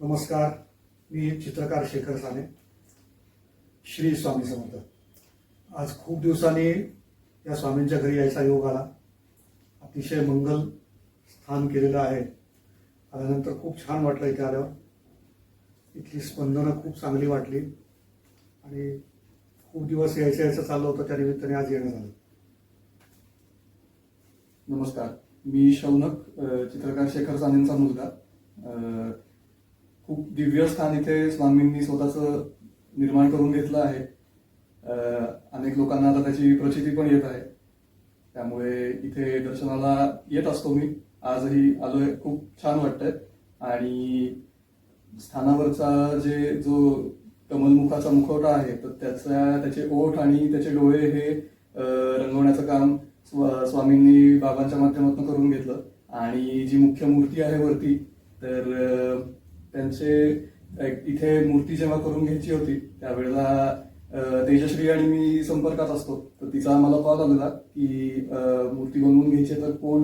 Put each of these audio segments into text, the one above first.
नमस्कार मी चित्रकार शेखर साने श्री स्वामी समर्थ. आज खूप दिवसांनी या स्वामींच्या घरी यायचा योग आला. अतिशय मंगल स्थान केलेलं आहे. आल्यानंतर खूप छान वाटलं इथे आल्यावर. इथली स्पंदनं खूप चांगली वाटली. आणि खूप दिवस यायचं यायचं चाललं होतं त्या निमित्ताने आज येणं झालं. नमस्कार. मी शौनक चित्रकार शेखर सानेंचा मुलगा. खूप दिव्य स्थान इथे स्वामींनी स्वतःचं निर्माण करून घेतलं आहे. अनेक लोकांना आता त्याची प्रचिती पण येत आहे. त्यामुळे इथे दर्शनाला येत असतो मी. आजही आलोय खूप छान वाटतंय. आणि स्थानावरचा जे जो कमलमुखाचा मुखवटा आहे तर त्याचा त्याचे ओठ आणि त्याचे डोळे हे रंगवण्याचं काम स्व- स्वामींनी बाबांच्या माध्यमातून करून घेतलं. आणि जी मुख्य मूर्ती आहे वरती तर त्यांचे एक इथे मूर्ती जेव्हा करून घ्यायची होती. त्यावेळेला तेजश्री आणि मी संपर्कात असतो. तर तिचा मला कॉल आलेला की मूर्ती बनवून घ्यायची तर कोण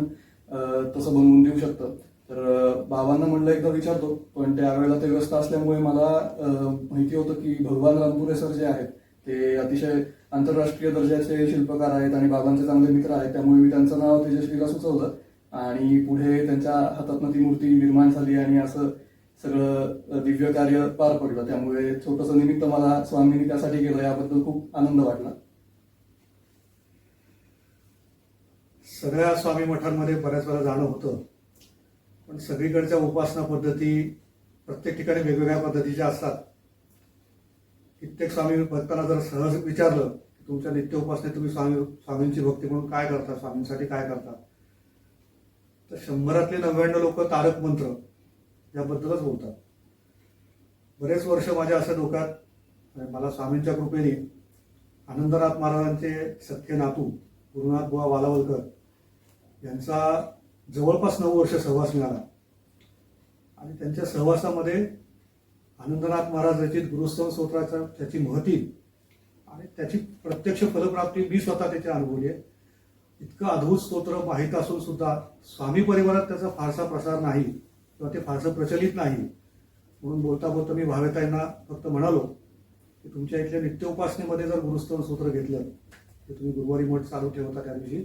तसं बनवून देऊ शकतं? तर बाबांना म्हणलं एकदा विचारतो. पण त्यावेळेला ते व्यस्त असल्यामुळे मला माहिती होतं की भगवान रामपुरे सर जे आहेत ते अतिशय आंतरराष्ट्रीय दर्जाचे शिल्पकार आहेत आणि बाबांचे चांगले मित्र आहेत. त्यामुळे मी त्यांचं नाव तेजश्रीला सुचवलं आणि पुढे त्यांच्या हातातनं ती मूर्ती निर्माण झाली आणि असं सगळं दिव्य कार्य पार पडलं. त्यामुळे छोटंसं निमित्त मला स्वामींनी त्यासाठी केलं याबद्दल खूप आनंद वाटला. सगळ्या स्वामी मठांमध्ये बऱ्याच वेळा जाणं होतं. पण सगळीकडच्या उपासना पद्धती प्रत्येक ठिकाणी वेगवेगळ्या पद्धतीच्या असतात. कित्येक स्वामी भक्तांना जर सहज विचारलं की तुमच्या नित्य उपासनेत तुम्ही स्वामी स्वामींची भक्ती म्हणून काय करता स्वामींसाठी काय करता? तर शंभरातले नव्याण्णव लोक तारक मंत्र याबद्दलच बोलतात. बरेच वर्ष माझ्या असं डोक्यात मला स्वामींच्या कृपेने आनंदनाथ महाराजांचे सख्य नातू गुरुनाथ बुवा वालावलकर यांचा जवळपास नऊ वर्ष सहवास मिळाला. आणि त्यांच्या सहवासामध्ये आनंदनाथ महाराज रचित गुरुस्तव स्तोत्राचा त्याची महती आणि त्याची प्रत्यक्ष फलप्राप्ती मी स्वतः त्याची अनुभवली आहे. इतकं अद्भुत स्तोत्र माहीत असून सुद्धा स्वामी परिवारात त्याचा फारसा प्रसार नाही. किंवा ते फारसं प्रचलित नाही. म्हणून बोलता बोलता मी भावेताईंना फक्त म्हणालो की तुमच्या इथल्या नित्य उपासनेमध्ये जर गुरुस्तव सूत्र घेतलं ते तुम्ही गुरुवारी मठ चालू ठेवता त्या दिवशी.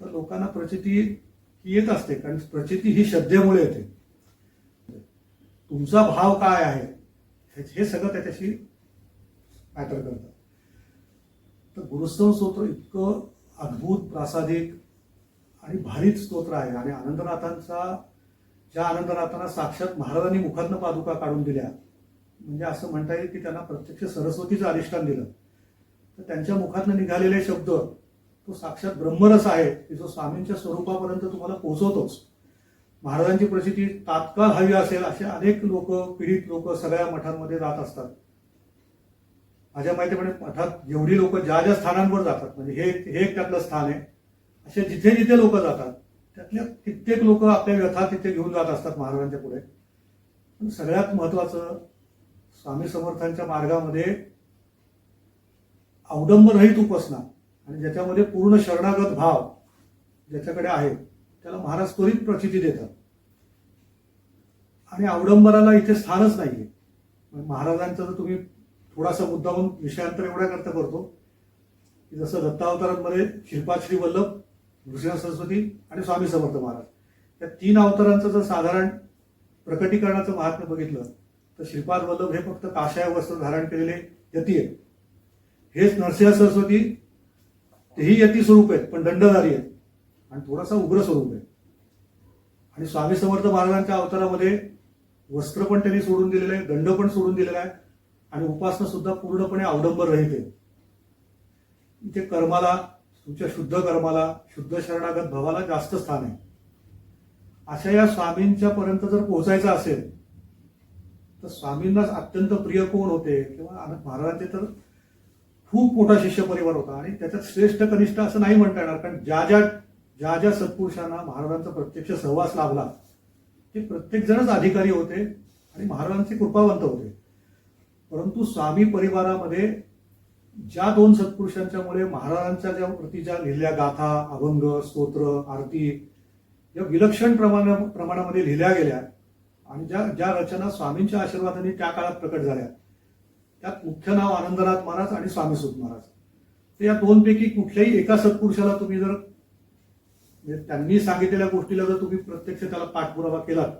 तर लोकांना प्रचिती ही येत असते कारण प्रचिती ही श्रद्धेमुळे येते. तुमचा भाव काय आहे हे- हे सगळं त्याच्याशी मॅटर करतं. तर गुरुस्तव स्तोत्र इतकं अद्भुत प्रासादिक आणि भारीच स्तोत्र आहे. आणि आनंदनाथांचा ज्या आनंदनाथांना साक्षात महाराजांनी मुखातनं पादुका काढून दिल्या. म्हणजे असं म्हणता येईल की त्यांना प्रत्यक्ष सरस्वतीचं अधिष्ठान दिलं. तर त्यांच्या मुखातनं निघालेले शब्द तो साक्षात ब्रह्मरस आहे की जो स्वामींच्या स्वरूपापर्यंत तुम्हाला पोहोचवतोच. महाराजांची प्रसिद्धी तात्काळ हवी असेल असे अनेक लोक पीडित लोक सगळ्या मठांमध्ये जात असतात. माझ्या माहितीप्रमाणे मठात जेवढी लोक ज्या ज्या स्थानांवर जातात म्हणजे हे हे एक त्यातलं स्थान आहे असे जिथे जिथे लोक जातात त्यातल्या कित्येक लोक आपल्या व्यथा तिथे घेऊन जात असतात महाराजांच्या पुढे. पण सगळ्यात महत्वाचं स्वामी समर्थांच्या मार्गामध्ये अवडंबरहित उपासना आणि ज्याच्यामध्ये पूर्ण शरणागत भाव ज्याच्याकडे आहे त्याला महाराज त्वरित प्रचिती देतात. आणि अवडंबराला इथे स्थानच नाहीये. महाराजांचा जर तुम्ही थोडासा मुद्दा म्हणून विषयांतर एवढ्या करता करतो की जसं दत्तावतारांमध्ये श्रीपाद श्री वल्लभ नृसिंह सरस्वती आणि स्वामी समर्थ महाराज. या तीन अवतारांचं जर साधारण प्रकटीकरणाचं महात्म्य बघितलं तर श्रीपाद वल्लभ हे फक्त काशाय वस्त्र धारण केलेले यती आहेत. हेच नरसिंह सरस्वती तेही यती स्वरूप आहेत पण दंडधारी आहेत. आणि थोडासा उग्र स्वरूप आहे. आणि स्वामी समर्थ महाराजांच्या अवतारामध्ये वस्त्र पण त्यांनी सोडून दिलेलं आहे दंड पण सोडून दिलेला आहे आणि उपासना सुद्धा पूर्णपणे अवडंबर रहित आहे इथे कर्माला तुमच्या शुद्ध कर्माला शुद्ध शरणागत भावाला जास्त स्थान आहे. अशा या स्वामींच्या पर्यंत जर पोहोचायचं असेल तर स्वामींना अत्यंत प्रिय कोण होते? किंवा आनंद महाराजांचे तर खूप मोठा शिष्य परिवार होता आणि त्याच्यात श्रेष्ठ कनिष्ठ असं नाही म्हणता येणार. कारण ज्या ज्या ज्या ज्या सत्पुरुषांना महाराजांचा प्रत्यक्ष सहवास लाभला ते प्रत्येकजणच अधिकारी होते आणि महाराजांचे कृपावंत होते. परंतु स्वामी परिवारामध्ये ज्या दोन सत्पुरुषांच्यामुळे महाराजांच्या ज्या प्रतीच्या लिहिल्या गाथा अभंग स्तोत्र आरती या विलक्षण प्रमाणा प्रमाणामध्ये लिहिल्या गेल्या आणि ज्या ज्या रचना स्वामींच्या आशीर्वादाने त्या काळात प्रकट झाल्या त्यात मुख्य नाव आनंदनाथ महाराज आणि स्वामी सुत महाराज. तर या दोनपैकी कुठल्याही एका सत्पुरुषाला तुम्ही जर म्हणजे त्यांनी सांगितलेल्या गोष्टीला जर तुम्ही प्रत्यक्ष त्याला पाठपुरावा केलात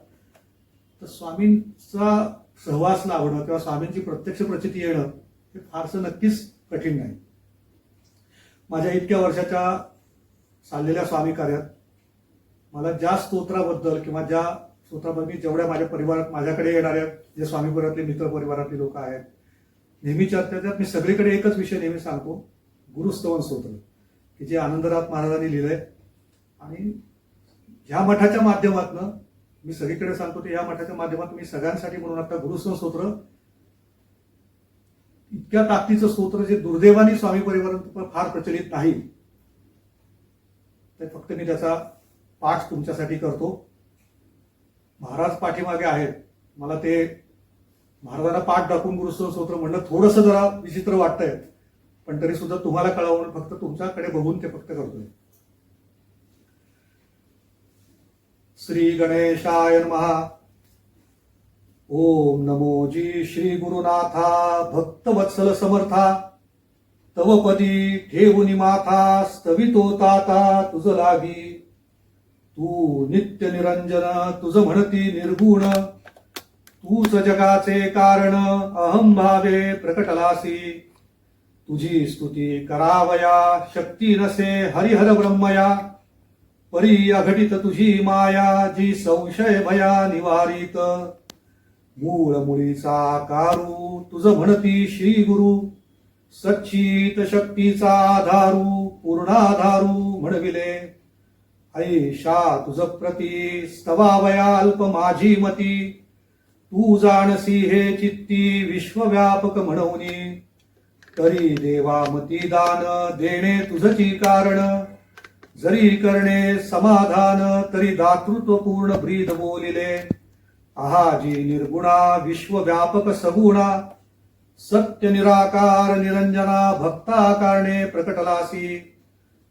तर स्वामींचा सहवास लावणं किंवा स्वामींची प्रत्यक्ष प्रचिती येणं हे फारसं नक्कीच कठीण नाही. माझ्या इतक्या वर्षाच्या चाललेल्या स्वामी कार्यात मला ज्या स्तोत्राबद्दल किंवा ज्या स्तोत्राबद्दल मी जेवढ्या माझ्या परिवारात माझ्याकडे येणाऱ्या जे स्वामी परिवारातले मित्र परिवारातले लोक आहेत नेहमी चर्चा त्यात मी सगळीकडे एकच विषय नेहमी सांगतो गुरुस्तवन स्तोत्र की जे आनंदनाथ महाराजांनी लिहिलंय. आणि ह्या मठाच्या माध्यमातनं मी सगळीकडे सांगतो की या मठाच्या माध्यमातून मी सगळ्यांसाठी म्हणून आता गुरुस्तवन स्तोत्र इतक्या ताकदीचं स्तोत्र जे दुर्दैवानी स्वामी परिवारात फार प्रचलित नाही तर फक्त मी त्याचा पाठ तुमच्यासाठी करतो. महाराज पाठीमागे आहेत. मला ते महाराजांना पाठ दाखवून गुरुस्तव स्तोत्र म्हणणं थोडंसं जरा विचित्र वाटतंय पण तरी सुद्धा तुम्हाला कळवून फक्त तुमच्याकडे बघून ते फक्त करतोय. श्री गणेशाय महा ओम नमो जी श्री गुरुनाथा भक्त वत्सल समर्था तव पदी ठेवुनी माथा स्तवितो ताता तुझ लागी. तू नित्य निरंजन तुझ म्हणती निर्गुण तूच जगाचे कारण अहम भावे प्रकटलासी. तुझी स्तुती करावया शक्ती नसे हरिहर ब्रह्मया. परी अघटित तुझी माया जी संशय भया निवारित. मूळ मुळीचा कारू तुझ म्हणती श्री गुरु सच्चित शक्तीचा आधारू पूर्णाधारू म्हणविले. ऐशा तुझ प्रती स्तवावया अल्प माझी मती. तू जाणसी हे चित्ती विश्वव्यापक म्हणवनी. तरी देवामती दान देणे तुझची कारण. जरी करणे समाधान तरी दातृत्व पूर्ण ब्रीद बोलिले. आहाजी निर्गुणा विश्वव्यापक सगुणा सत्य निराकार निरंजना भक्ता कारणे प्रकटलासी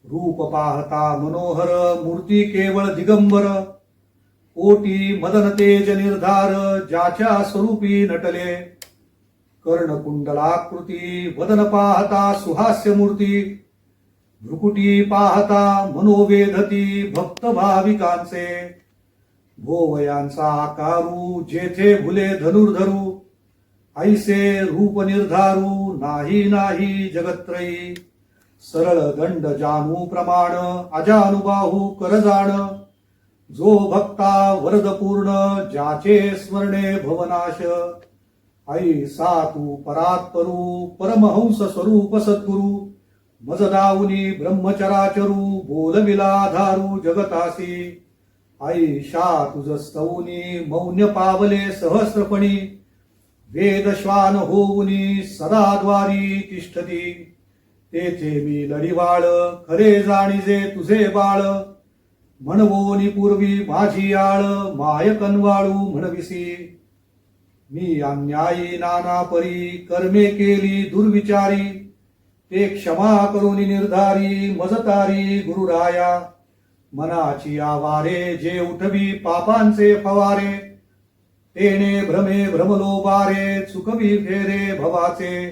रूप पाहता मनोहर मूर्ती केवळ दिगंबर कोटी मदन तेज निर्धार ज्याच्या स्वरूपी नटले कर्णकुंडलाकृती वदन पाहता सुहास्य मूर्ती भ्रुकुटी पाहता मनोवेधती भक्त भाविकांचे गोवयांचा आकारू जेथे भुले धनुर्धरू ऐसे रूप निर्धारू नाही नाही जगत्रयी सरळ दंड जानू प्रमाण अजानुबाहू करजाण जो भक्ता वरद पूर्ण ज्याचे स्मरणे भवनाश. आई सा तू परात्परू परमहंस स्वरूप सद्गुरु. मजदाऊनी ब्रह्मचराचरू बोलविलाधारू जगतासी. आई शा तुझ स्तवनी मौन्य पावले सहस्रपणी. वेद श्वान होऊनी सदाद्वारी तिष्ठती. तेथे मी लढिवाळ खरे जाणीजे तुझे बाळ. म्हणवोनी पूर्वी माझी आळ माय कनवाळू म्हणविसी. मी अन्यायी नाना परी कर्मे केली दुर्विचारी. ते क्षमा करून निर्धारी मजतारी गुरुराया. मनाची आवारे जे उठवी पापांचे फवारे तेने भ्रमे भ्रमलो बारे चुकवी फेरे भवाचे.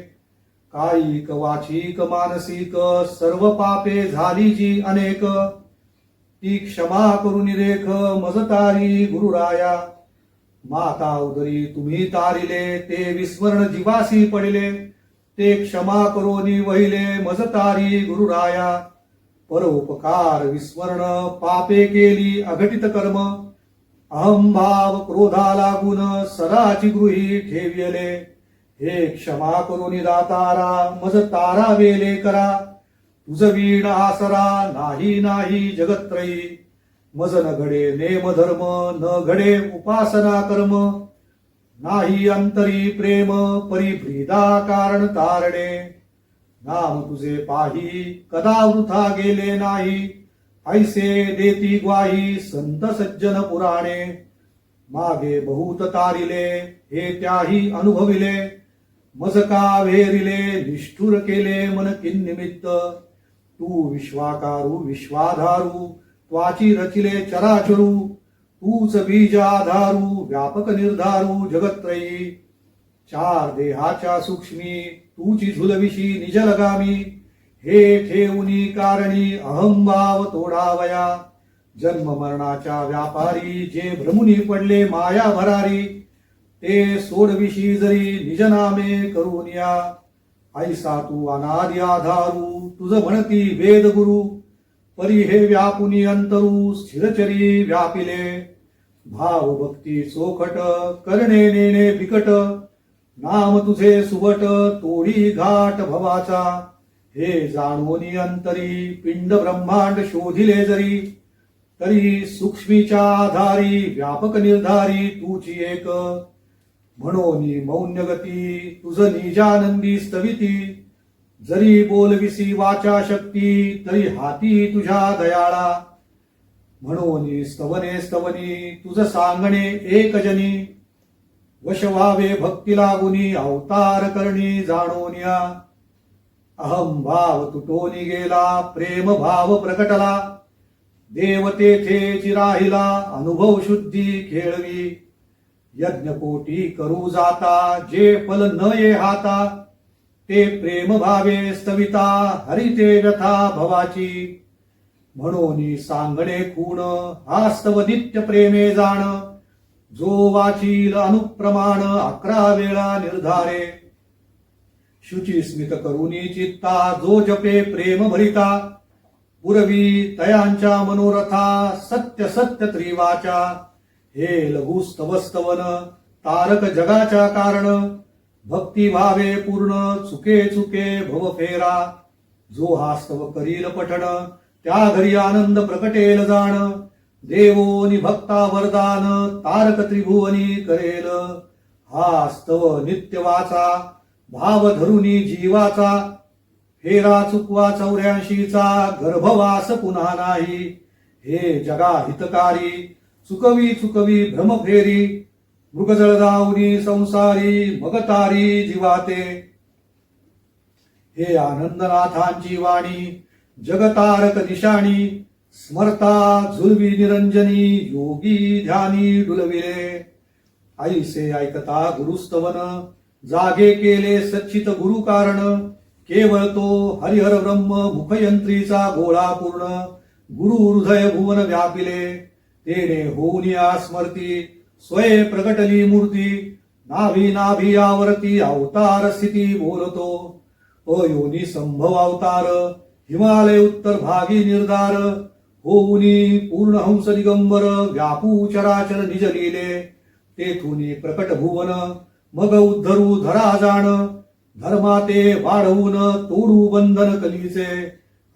कायिक वाचिक मानसिक सर्व पापे झाली जी अनेक ती क्षमा करून रेख मजतारी गुरुराया. माता उदरी तुम्ही तारिले ते विस्मरण जीवासी पडले ते क्षमा करोनी वहिले मजतारी गुरुराया. परोपकार विस्मरण पापे केली अघटित कर्म. अहम भाव क्रोधा लागून सदाची गृही ठेविले हे क्षमा करोनी दातारा मज तारा वेले करा. तुझ वीण आसरा नाही नाही जगत्रयी मज न घडे नेम धर्म न घडे उपासना कर्म. नाही अंतरी प्रेम परिभ्रीदा कारण तारणे. नाम तुझे पाही कदा वृथा गेले नाही. ऐसे देती ग्वाही संत सज्जन पुराणे. मागे बहुत तारिले हे त्याही अनुभविले. मजका वेरिले निष्ठुर केले मन किन्निमित्त. तू विश्वाकारू विश्वाधारू त्वाची रचिले चराचरू. तूच बीजाधारू व्यापक निर्धारू जगत्रयी चार देहाच्या सूक्ष्मी तूची झुलविशी निज लगामी हे ठेवणी कारणी अहंभाव तोडावया. जन्म मरणाच्या व्यापारी जे भ्रमुनी पडले माया भरारी ते सोडविशी जरी निज नामे करून या. ऐसा तू अनादि आधारू तुझ म्हणती वेद गुरु परी हे व्यापुनी अंतरू स्थिरचरी व्यापिले. भाव भक्ती चोखट करणे नेणे बिकट नाम तुझे सुबट तोडी घाट भवाचा. हे जाणवनी अंतरी पिंड ब्रह्मांड शोधिले जरी. तरी सूक्ष्मीच्या आधारी व्यापक निर्धारी तुझी एक. म्हणून मौन्य गती तुझ निजानंदी स्तविती जरी बोलविसी वाचा शक्ती तरी हाती तुझ्या दयाळा. म्हणून स्तवने स्तवनी तुझ सांगणे एकजनी वश व्हावे भक्ती लागुनी अवतार करणी जाणून या अहम भाव तुटोनी गेला प्रेम भाव प्रकटला। देवतेथे राहिला अनुभव शुद्धी खेळवी। यज्ञकोटी करू जाता जे फल न ये हाता ते प्रेम भावे स्तविता हरिते व्यथा भवाची। म्हणून सांगणे खूण हास्तव नित्य प्रेमे जाण। जो वाचील अनुप्रमाण अकरा वेळा निर्धारे. शुची स्मित करुणी चित्ता जो जपे प्रेम भरिता. पुरवी तयांच्या मनोरथा सत्य सत्य त्रिवाचा. हे लघु तारक जगाच्या कारण. भक्ती भावे पूर्ण चुके चुके भव फेरा. जो हा स्तव करील पठण त्या घरी आनंद प्रकटेल जाण. देवोनी भक्ता वरदान तारक त्रिभुवनी करेल. हा स्तव नित्य वाचा भाव धरुनी जीवाचा फेरा चुकवा चौऱ्याऐंशीचा गर्भवास पुन्हा नाही. हे जगा हितकारी चुकवी चुकवी भ्रमफेरी मृगजळदावनी संसारी मगतारी जीवाते. हे आनंदनाथांची वाणी जगतारक निशाणी स्मरता झुलवी निरंजनी योगी ध्यानी डुलविले. ऐसे ऐकता गुरुस्तवन जागे केले सच्चित गुरु कारण. केवळ तो हरिहर ब्रह्म मुखयंत्रीचा गोळा पूर्ण. गुरु हृदय भुवन व्यापिले. तेने होऊन या स्मरती स्वय प्रगटली मूर्ती. नाभी नाभी आवरती अवतार स्थिती बोलतो. अयोनी संभव अवतार हिमालय उत्तर भागी निर्धार. होऊनी पूर्ण हंस दिगंबर व्यापू चराचर निज लिहिले तेथुनी प्रकट भुवन मग उद्धरू धरा जाण धर्माते वाढवून तोडू बंधन कलीचे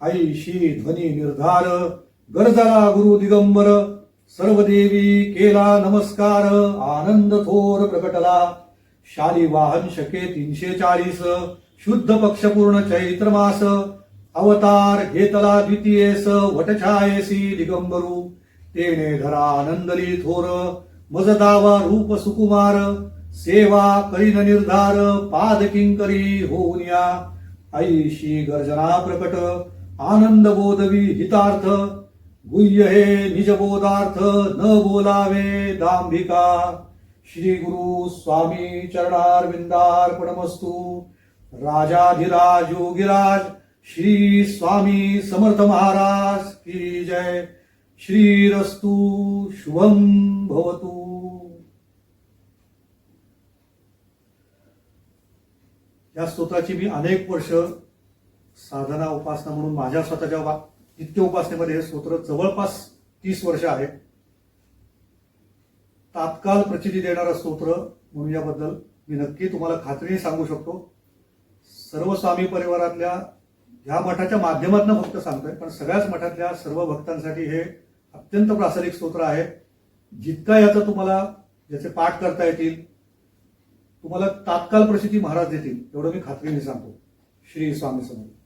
ऐशी ध्वनी निर्धार गरजला गुरु दिगंबर सर्व देवी केला नमस्कार आनंद थोर प्रकटला शाली वाहन शके तीनशे चाळीस शुद्ध पक्षपूर्ण चैत्र मास अवतार घेतला द्वितीयेस वटछायसी दिगंबरू. तेने धरा आनंदली थोर मजदावा रूप सुकुमार. सेवा करीन निर्धार पाद किंकरी होऊन या. ऐशी गर्जना प्रकट आनंद बोधवी हितार्थ. गुह्य हे निजबोधार्थ न बोलावे दांभिका. श्री गुरु स्वामी चरणारविंदार्पणमस्तु. राजाधिराज योगिराज श्री स्वामी समर्थ महाराज की जय. श्रीरस्तु शुभम भवतु. या स्तोत्राची मी अनेक वर्ष साधना उपासना म्हणून माझ्या स्वतःच्या वा- नित्य उपासनेमध्ये हे स्तोत्र जवळपास तीस वर्ष आहे. तात्काळ प्रचिती देणारं स्तोत्र म्हणून याबद्दल मी नक्की तुम्हाला खात्रीने सांगू शकतो. सर्व स्वामी परिवारातल्या ह्या मठाच्या माध्यमातून फक्त सांगतोय पण सगळ्याच मठातल्या सर्व भक्तांसाठी हे अत्यंत प्रासंगिक स्तोत्र आहे. जितका याचा तुम्हाला याचे पाठ करता येतील तुम्हाला तात्काळ प्रसिद्धी महाराज देतील एवढं मी खात्रीने सांगतो. श्री स्वामी समर्थ.